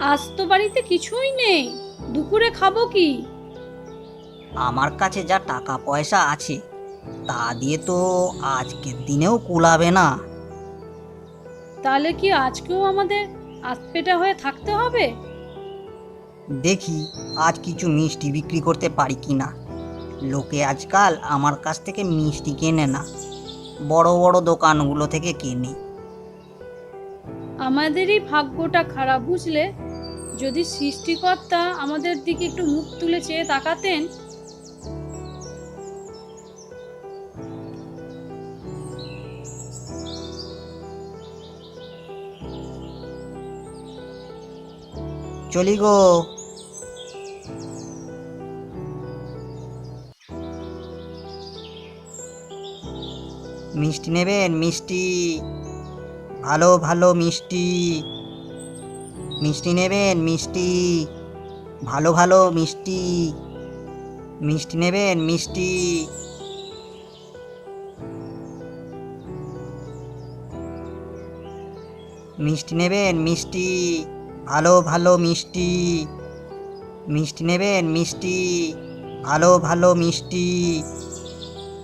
আজ তো বাড়িতে কিছুই নেই। দুপুরে খাব কি? আমার কাছে যা টাকা পয়সা আছে তা দিয়ে তো আজকের দিনেও কুলাবে না। তাহলে কি আজকেও আমাদের আতপেটা হয়ে থাকতে হবে? দেখি আজ কিছু মিষ্টি বিক্রি করতে পারি কি না লোকে আজকাল আমার কাছ থেকে মিষ্টি কেনে না। বড় বড় দোকানগুলো থেকে কেনে। আমাদেরই ভাগ্যটা খারাপ বুঝলে যদি সৃষ্টিকর্তা আমাদের দিকে একটু মুখ তুলে চেয়ে তাকাতেন? চলি গো। মিষ্টি নেবেন, মিষ্টি। ভালো ভালো মিষ্টি। মিষ্টি নেবেন, মিষ্টি। ভালো ভালো, মিষ্টি। মিষ্টি নেবেন, মিষ্টি। মিষ্টি নেবেন, মিষ্টি। ভালো ভালো, মিষ্টি। মিষ্টি নেবেন, মিষ্টি। ভালো ভালো, মিষ্টি।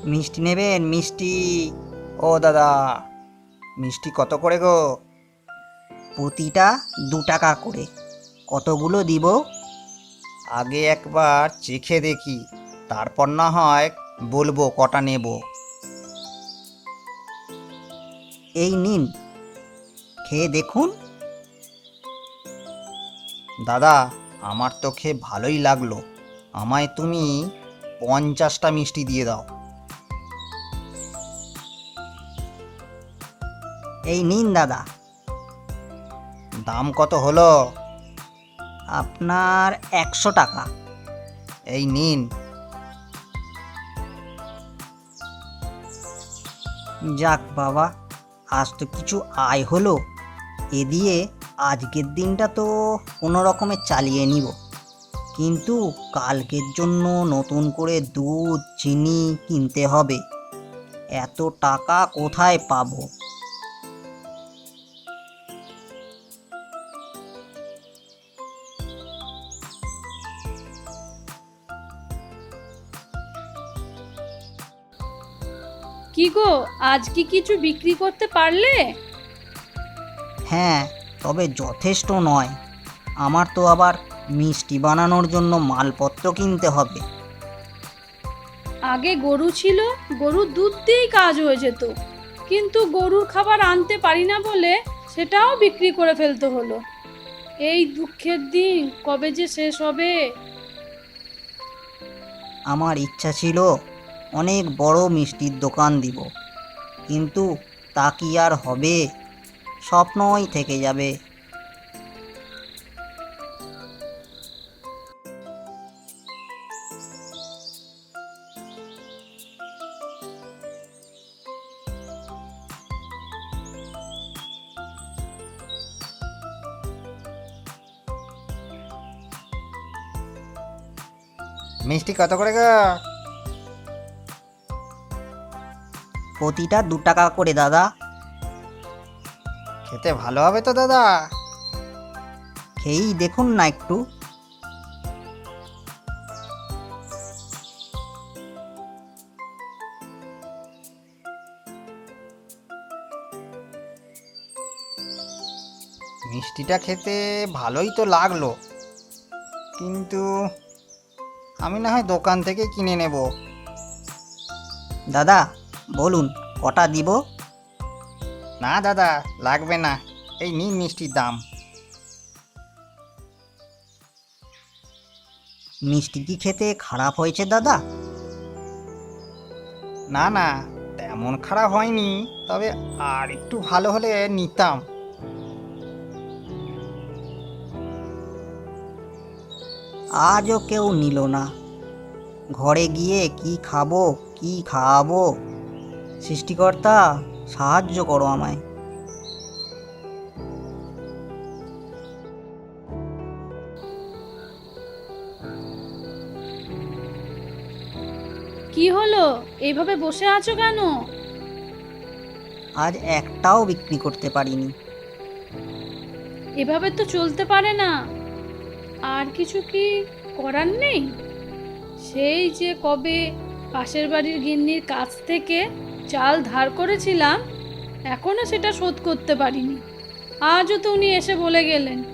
মিষ্টি নেবেন, মিষ্টি। ও দাদা, মিষ্টি কত করে গো? প্রতিটা দু টাকা করে। কতগুলো দিব? আগে একবার চেখে দেখি তারপর না হয় বলব কটা নেব। এই নিন। খেয়ে দেখুন। দাদা আমার তো খেয়ে ভালোই লাগল। আমায় তুমি পঞ্চাশটা মিষ্টি দিয়ে দাও। এই নিন দাদা। দাম কত হলো? আপনার একশো টাকা। এই নিন। যাক বাবা, আজ তো কিছু আয় হলো। এ দিয়ে আজকের দিনটা তো কোনো রকমে চালিয়ে নিব। কিন্তু কালকের জন্য নতুন করে দুধ, চিনি কিনতে হবে। এত টাকা কোথায় পাবো? কি গো আজ কি কিছু বিক্রি করতে পারলে? হ্যাঁ তবে যথেষ্ট নয়। আমার তো আবার মিষ্টি বানানোর জন্য মালপত্র কিনতে হবে। আগে গরু ছিল গরুর দুধ দিয়েই কাজ হয়ে যেত। কিন্তু গরুর খাবার আনতে পারি না বলে সেটাও বিক্রি করে ফেলতে হলো। এই দুঃখের দিন কবে যে শেষ হবে? আমার ইচ্ছা ছিল অনেক বড় মিষ্টির দোকান দিব। কিন্তু তা কি আর হবে? স্বপ্নই থেকে যাবে। মিষ্টি কত করে গো? প্রতিটা দু টাকা করে দাদা। খেতে ভালো হবে তো দাদা। খেয়েই দেখুন না একটু। মিষ্টিটা খেতে ভালোই তো লাগল। কিন্তু আমি না হয় দোকান থেকে কিনে নেব। দাদা বলুন কটা দিব? না দাদা লাগবে না। এই নিন মিষ্টির দাম। মিষ্টি কি খেতে খারাপ হয়েছে দাদা? না না তেমন খারাপ হয়নি তবে আর একটু ভালো হলে নিতাম। আজও কেউ নিল না। ঘরে গিয়ে কি খাব কি খাওয়াবো? সৃষ্টিকর্তা সাহায্য করো আমায়। কি হলো? এইভাবে বসে আছো কেন? আজ একটাও বিক্রি করতে পারিনি। এভাবে তো চলতে পারে না। আর কিছু কি করার নেই? সেই যে কবে পাশের বাড়ির গিন্নির কাছ থেকে চাল ধার করেছিলাম এখনও সেটা শোধ করতে পারিনি। আজও তো উনি এসে বলে গেলেন।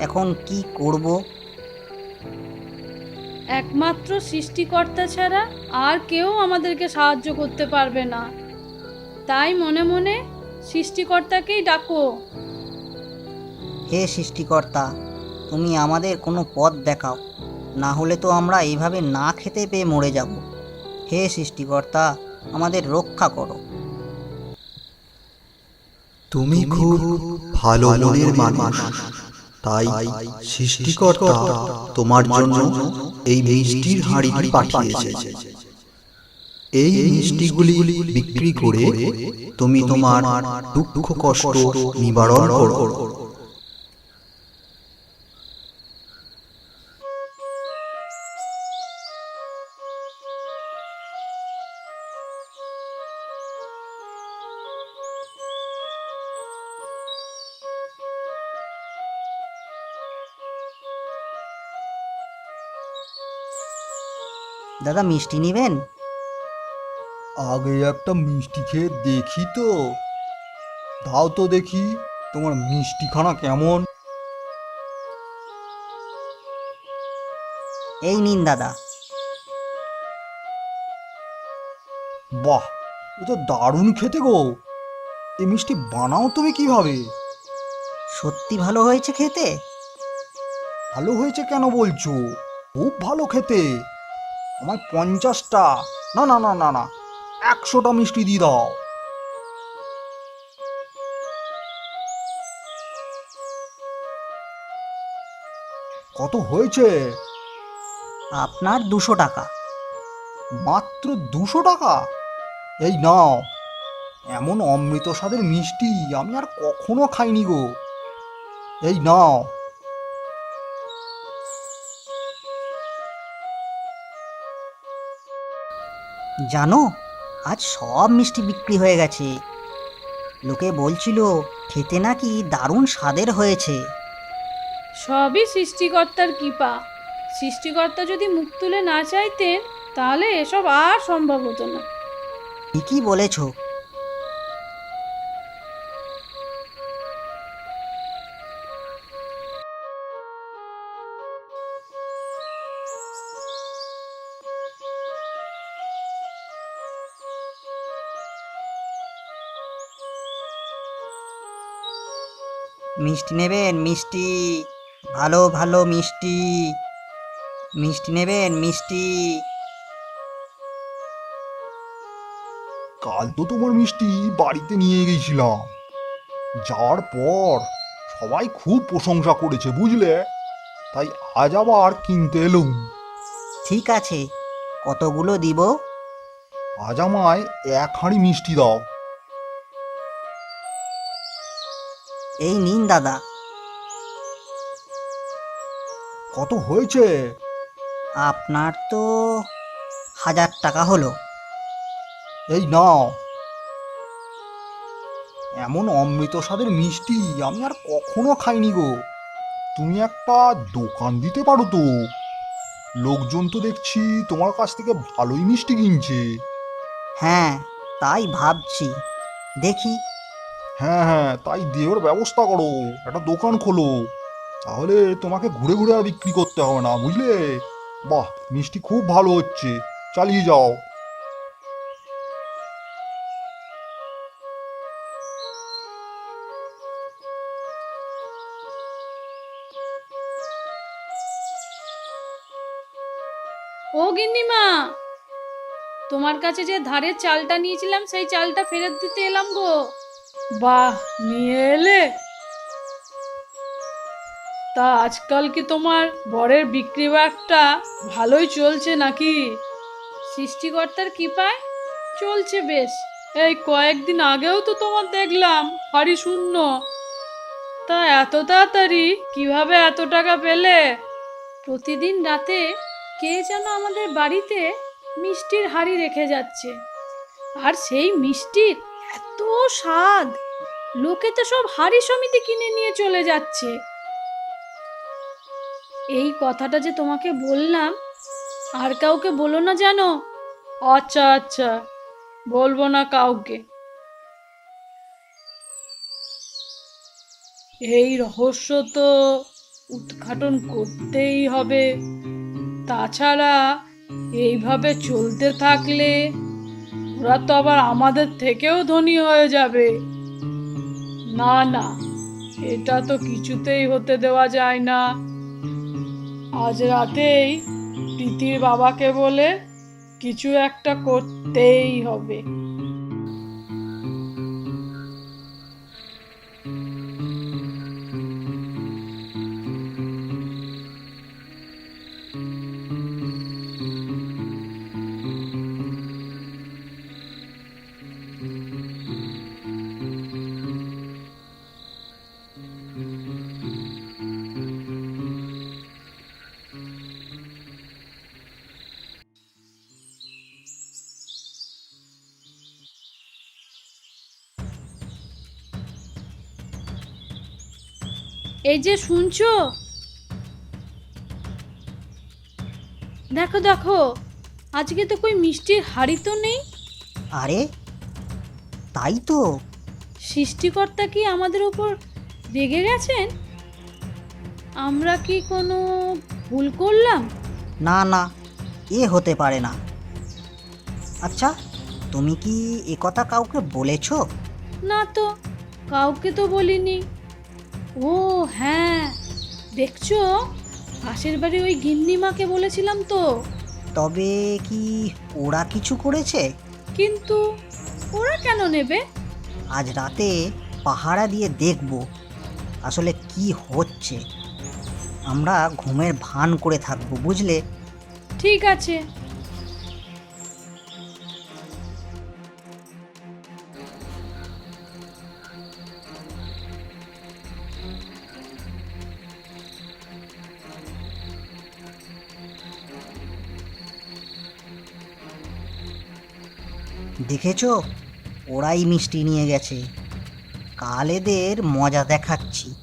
এখন কি করব? একমাত্র সৃষ্টিকর্তা ছাড়া আর কেউ আমাদেরকে সাহায্য করতে পারবে না। তাই মনে মনে সৃষ্টিকর্তাকেই ডাকো। হে সৃষ্টিকর্তা তুমি আমাদের কোনো পথ দেখাও। না হলে তো আমরা এইভাবে না খেতে পেয়ে মরে যাব। হে সৃষ্টিকর্তা আমাদের রক্ষা করো। তুমি খুব ভালো মনের মানুষ। তাই সৃষ্টিকর্তা তোমার জন্য এই মিষ্টির হাঁড়িটি পাঠিয়েছে এই মিষ্টিগুলি বিক্রি করে তুমি তোমার দুঃখ কষ্ট নিবারণ করো। দাদা মিষ্টি নেবেন? আগে একটা মিষ্টি খেয়ে দেখি তো। দাও তো দেখি তোমার মিষ্টিখানা কেমন। এই নিন দাদা। বাহ এ তো দারুণ খেতে গো। এই মিষ্টি বানাও তুমি কীভাবে? সত্যি ভালো হয়েছে খেতে? ভালো হয়েছে কেন বলছো? খুব ভালো খেতে। আমায় পঞ্চাশটা। না না না না না। একশোটা মিষ্টি দিয়ে দাও। কত হয়েছে? আপনার দুশো টাকা। মাত্র দুশো টাকা? এই নাও। এমন অমৃত স্বাদের মিষ্টি আমি আর কখনো খাইনি গো। এই নাও। জানো আজ সব মিষ্টি বিক্রি হয়ে গেছে। লোকে বলছিল খেতে নাকি দারুণ স্বাদের হয়েছে। সবই সৃষ্টিকর্তার কৃপা। সৃষ্টিকর্তা যদি মুখ তুলে না চাইতেন তাহলে এসব আর সম্ভব হতো না। ঠিকই বলেছ। মিষ্টি নেবেন মিষ্টি। ভালো ভালো মিষ্টি। মিষ্টি নেবেন মিষ্টি। কাল তো তোমার মিষ্টি বাড়িতে নিয়ে গেছিলাম। যাওয়ার পর সবাই খুব প্রশংসা করেছে বুঝলে? তাই আজ আবার কিনতে এলুম। ঠিক আছে কতগুলো দিব? আজ আমায় এক হাঁড়ি মিষ্টি দাও। এই নিন দাদা। কত হয়েছে? আপনার তো হাজার টাকা হলো। এই নাও। এমন অমৃত স্বাদের মিষ্টি আমি আর কখনো খাইনি গো। তুমি একটা দোকান দিতে পারো তো। লোকজন তো দেখছি তোমার কাছ থেকে ভালোই মিষ্টি কিনছে। হ্যাঁ তাই ভাবছি। দেখি হ্যাঁ হ্যাঁ তাই দেওয়ার ব্যবস্থা করো। একটা দোকান খোলো। তাহলে তোমাকে ঘুরে ঘুরে আর বিক্রি করতে হবে না, বুঝলে? বাহ, মিষ্টি খুব ভালো হচ্ছে। চালিয়ে যাও। ও গিন্নিমা, তোমার কাছে যে ধারের চালটা নিয়েছিলাম, সেই চালটা ফেরত দিতে এলাম গো। বাহ, নিয়ে এলে? তা আজকাল কি তোমার বরের বিক্রি বাট্টা ভালোই চলছে নাকি? সৃষ্টিকর্তার কৃপায় চলছে বেশ। এই কয়েকদিন আগেও তো তোমার দেখলাম হাড়ি শূন্য। তা এত তাড়াতাড়ি কীভাবে এত টাকা পেলে? প্রতিদিন রাতে কে যেন আমাদের বাড়িতে মিষ্টির হাড়ি রেখে যাচ্ছে। আর সেই মিষ্টির এত স্বাদ। লোকে তো সব হাড়ি সমিতি কিনে নিয়ে চলে যাচ্ছে। এই কথাটা যে তোমাকে বললাম, আর কাউকে বলো না জানো আচ্ছা আচ্ছা বলব না কাউকে। এই রহস্য তো উদ্ঘাটন করতেই হবে। তাছাড়া এইভাবে চলতে থাকলে ওরা তো আবার আমাদের থেকেও ধনী হয়ে যাবে। না না, এটা তো কিছুতেই হতে দেওয়া যায় না। আজ রাতেই প্রীতির বাবাকে বলে কিছু একটা করতেই হবে। এই যে শুনছো? দেখো দেখো আজকে তো কই মিষ্টির হাড়ি তো নেই। আরে তাই তো। সৃষ্টিকর্তা কি আমাদের উপর রেগে গেছেন? আমরা কি কোনো ভুল করলাম? না না এ হতে পারে না। আচ্ছা তুমি কি এ কথা কাউকে বলেছ? না তো কাউকে তো বলিনি। ও হ্যাঁ। দেখছ? পাশের বাড়ি ওই গিন্নিমাকে বলেছিলাম তো। তবে কি ওরা কিছু করেছে? কিন্তু ওরা কেন নেবে? আজ রাতে পাহারা দিয়ে দেখব আসলে কি হচ্ছে। আমরা ঘুমের ভান করে থাকব বুঝলে? ঠিক আছে। দেখেছ? ওরাই মিষ্টি নিয়ে গেছে। কালেদের মজা দেখাচ্ছি।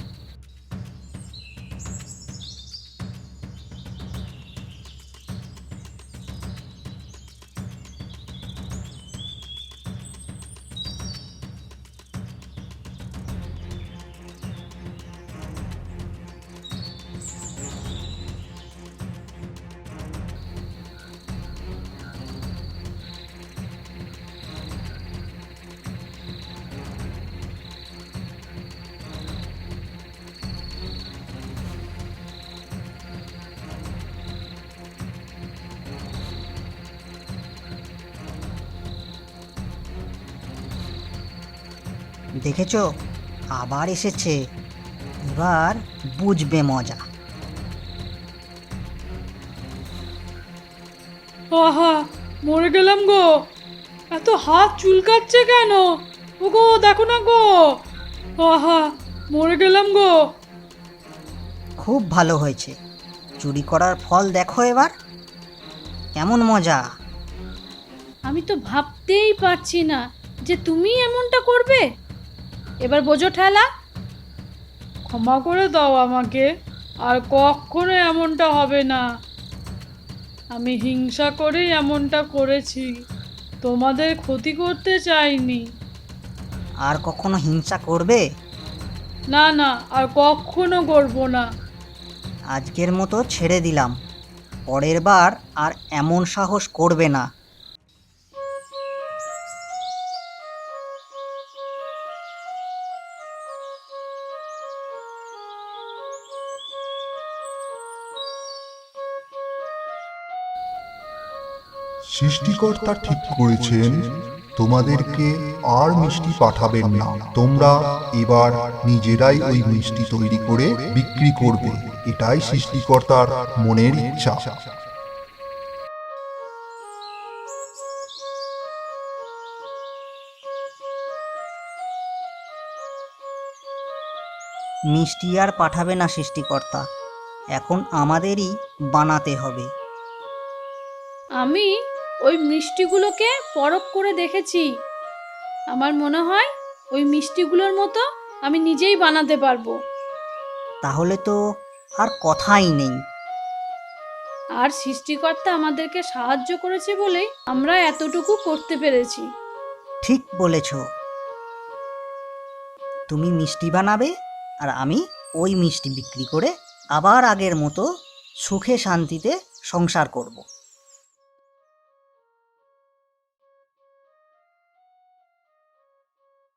দেখেছ? আবার এসেছে। এবার বুঝবে মজা। আহা মরে গেলাম গো। এত হাত চুলকাচ্ছে কেন? ও গো দেখো না গো। আহা মরে গেলাম গো। খুব ভালো হয়েছে। চুরি করার ফল দেখো এবার। কেমন মজা। আমি তো ভাবতেই পারছি না যে তুমি এমনটা করবে। এবার বোঝো ঠেলা। ক্ষমা করে দাও আমাকে আর কখনো এমনটা হবে না। আমি হিংসা করেই এমনটা করেছি তোমাদের ক্ষতি করতে চাইনি। আর কখনো হিংসা করবে? না না আর কখনো করব না। আজকের মতো ছেড়ে দিলাম। পরের বার আর এমন সাহস করবে না। সৃষ্টিকর্তা ঠিক করেছেন তোমাদেরকে আর মিষ্টি পাঠাবেন না। তোমরা এবার নিজেরাই ওই মিষ্টি তৈরি করে বিক্রি করবে। এটাই সৃষ্টিকর্তার মনের ইচ্ছা। মিষ্টি আর পাঠাবে না সৃষ্টিকর্তা। এখন আমাদেরই বানাতে হবে। আমি ওই মিষ্টিগুলোকে পরখ করে দেখেছি। আমার মনে হয় ওই মিষ্টিগুলোর মতো আমি নিজেই বানাতে পারব। তাহলে তো আর কথাই নেই। আর সৃষ্টিকর্তা আমাদেরকে সাহায্য করেছে বলেই আমরা এতটুকু করতে পেরেছি। ঠিক বলেছ। তুমি মিষ্টি বানাবে আর আমি ওই মিষ্টি বিক্রি করে আবার আগের মতো সুখে শান্তিতে সংসার করব।